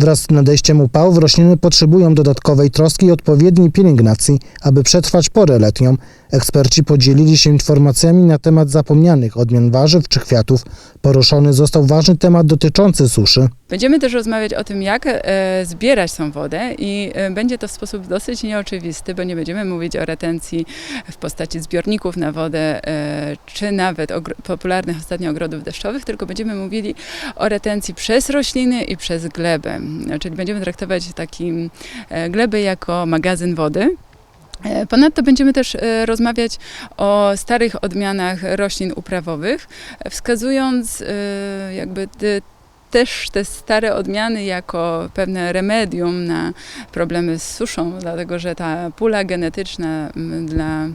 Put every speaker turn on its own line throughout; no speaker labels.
Wraz z nadejściem upałów rośliny potrzebują dodatkowej troski i odpowiedniej pielęgnacji, aby przetrwać porę letnią. Eksperci podzielili się informacjami na temat zapomnianych odmian warzyw czy kwiatów. Poruszony został ważny temat dotyczący suszy.
Będziemy też rozmawiać o tym, jak e, zbierać tą wodę i e, będzie to w sposób dosyć nieoczywisty, bo nie będziemy mówić o retencji w postaci zbiorników na wodę, e, czy nawet popularnych ostatnio ogrodów deszczowych, tylko będziemy mówili o retencji przez rośliny i przez glebę. Czyli będziemy traktować taki glebę jako magazyn wody. E, Ponadto będziemy też e, rozmawiać o starych odmianach roślin uprawowych, wskazując e, jakby też te stare odmiany jako pewne remedium na problemy z suszą, dlatego że ta pula genetyczna m, dla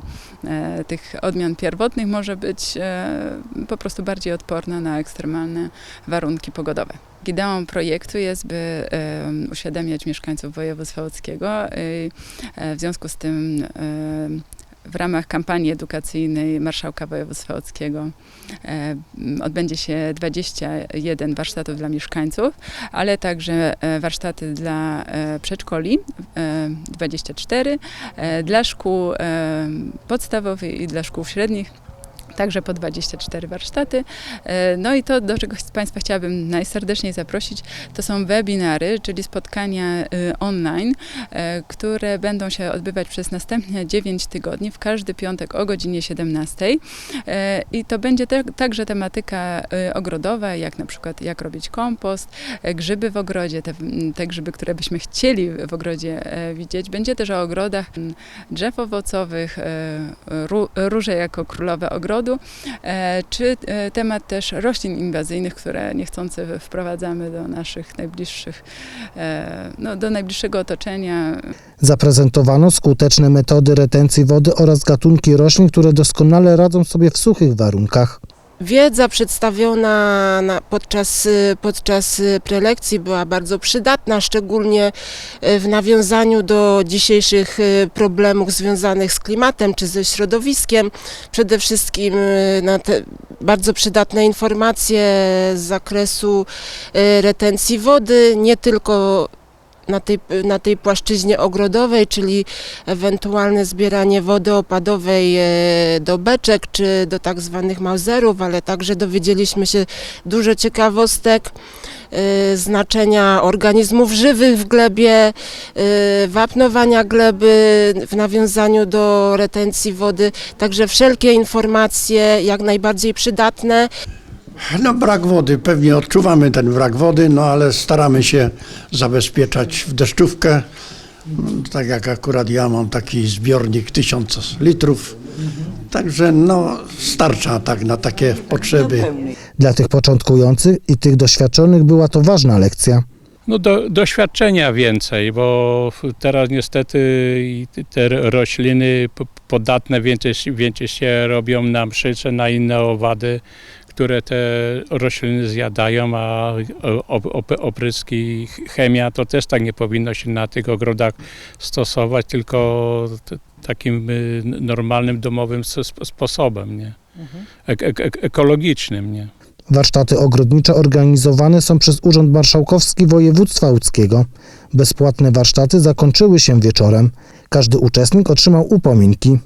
e, tych odmian pierwotnych może być e, po prostu bardziej odporna na ekstremalne warunki pogodowe. Ideą projektu jest, by uświadamiać mieszkańców województwa łódzkiego. e, W związku z tym w ramach kampanii edukacyjnej Marszałka Województwa Łódzkiego e, odbędzie się 21 warsztatów dla mieszkańców, ale także e, warsztaty dla e, przedszkoli, e, 24, e, dla szkół podstawowych i dla szkół średnich. Także po 24 warsztaty. E, No i to, do czego Państwa chciałabym najserdeczniej zaprosić, to są webinary, czyli spotkania y, online, e, które będą się odbywać przez następne 9 tygodni, w każdy piątek o godzinie 17. E, I to będzie te, także tematyka ogrodowa, jak na przykład jak robić kompost, e, grzyby w ogrodzie, te, te grzyby, które byśmy chcieli w ogrodzie e, widzieć. Będzie też o ogrodach drzew owocowych, e, ró- róże jako królowe ogrodu, e, czy e, temat też roślin inwazyjnych, które niechcący wprowadzamy do naszych najbliższych, e, no, do najbliższego otoczenia.
Zaprezentowano skuteczne metody retencji wody oraz gatunki roślin, które doskonale radzą sobie w suchych warunkach.
Wiedza przedstawiona na, podczas, y, podczas y, prelekcji była bardzo przydatna, szczególnie y, w nawiązaniu do dzisiejszych problemów związanych z klimatem czy ze środowiskiem. Przede wszystkim bardzo przydatne informacje z zakresu retencji wody, nie tylko na tej, na tej płaszczyźnie ogrodowej, czyli ewentualne zbieranie wody opadowej e, do beczek czy do tak zwanych mauzerów, ale także dowiedzieliśmy się dużo ciekawostek e, znaczenia organizmów żywych w glebie, e, wapnowania gleby w nawiązaniu do retencji wody. Także wszelkie informacje jak najbardziej przydatne.
No brak wody, pewnie odczuwamy ten brak wody, no ale staramy się zabezpieczać w deszczówkę. Tak jak akurat ja mam taki zbiornik 1000 litrów, także no starcza tak na takie potrzeby.
Dla tych początkujących i tych doświadczonych była to ważna lekcja.
No do, doświadczenia więcej, bo teraz niestety te rośliny podatne więcej, więcej się robią na mszyce, na inne owady, które te rośliny zjadają, a op- op- opryski, chemia to też tak nie powinno się na tych ogrodach stosować, tylko takim y, normalnym, domowym sposobem, nie? Ek- ek- ekologicznym, nie?
Warsztaty ogrodnicze organizowane są przez Urząd Marszałkowski Województwa Łódzkiego. Bezpłatne warsztaty zakończyły się wieczorem. Każdy uczestnik otrzymał upominki.